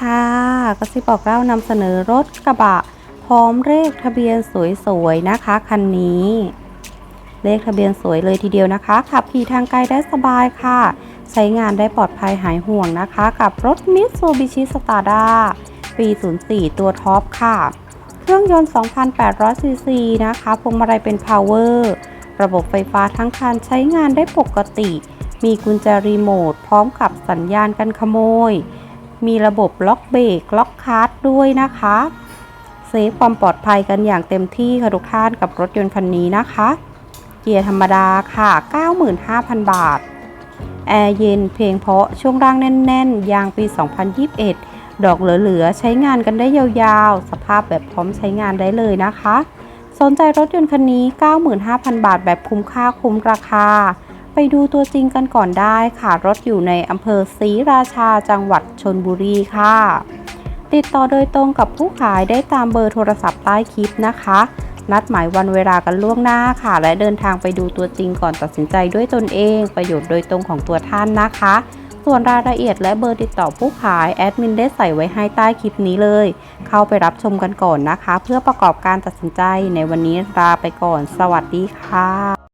ค่ะก็สิบอกเล่านำเสนอรถกระบะ พร้อมเลขทะเบียนสวยๆนะคะคันนี้ เลขทะเบียนสวยเลยทีเดียวนะคะ ขับขี่ทางไกลได้สบายค่ะ ใช้งานได้ปลอดภัยหายห่วงนะคะ กับรถมิตซูบิชิสตาร์ดาปี 04 ตัวท็อปค่ะ เครื่องยนต์ 2,800ซีซีนะคะพวงมาลัยเป็นพาวเวอร์ระบบไฟฟ้าทั้งคันใช้งานได้ปกติ มีกุญแจรีโมทพร้อมกับสัญญาณกันขโมย มีระบบล็อกเบรกล็อกคาร์ดด้วยนะคะเซฟความปลอดภัยกันอย่างเต็มที่ค่ะทุกท่านกับรถยนต์คันนี้นะคะ เกียร์ธรรมดาค่ะ 95,000 บาท แอร์เย็นเพลงเพาะช่วงล่างแน่น ๆ ยางปี 2021 ดอกเหลือ ๆ ใช้งานกันได้ยาวๆ สภาพแบบพร้อมใช้งานได้เลยนะคะ สนใจรถยนต์คันนี้ 95,000 บาทแบบคุ้มค่าคุ้มราคา ไปดูตัวจริงกันก่อนได้ค่ะ รถอยู่ในอำเภอศรีราชาจังหวัดชนบุรีค่ะ ติดต่อโดยตรงกับผู้ขายได้ตามเบอร์โทรศัพท์ใต้คลิปนะคะ นัดหมายวันเวลากันล่วงหน้าค่ะ และเดินทางไปดูตัวจริงก่อนตัดสินใจด้วยตนเอง ประโยชน์โดยตรงของตัวท่านนะคะ ส่วนรายละเอียดและเบอร์ติดต่อผู้ขายแอดมินได้ใส่ไว้ให้ใต้คลิปนี้เลย เข้าไปรับชมกันก่อนนะคะ เพื่อประกอบการตัดสินใจในวันนี้ลาไปก่อน สวัสดีค่ะ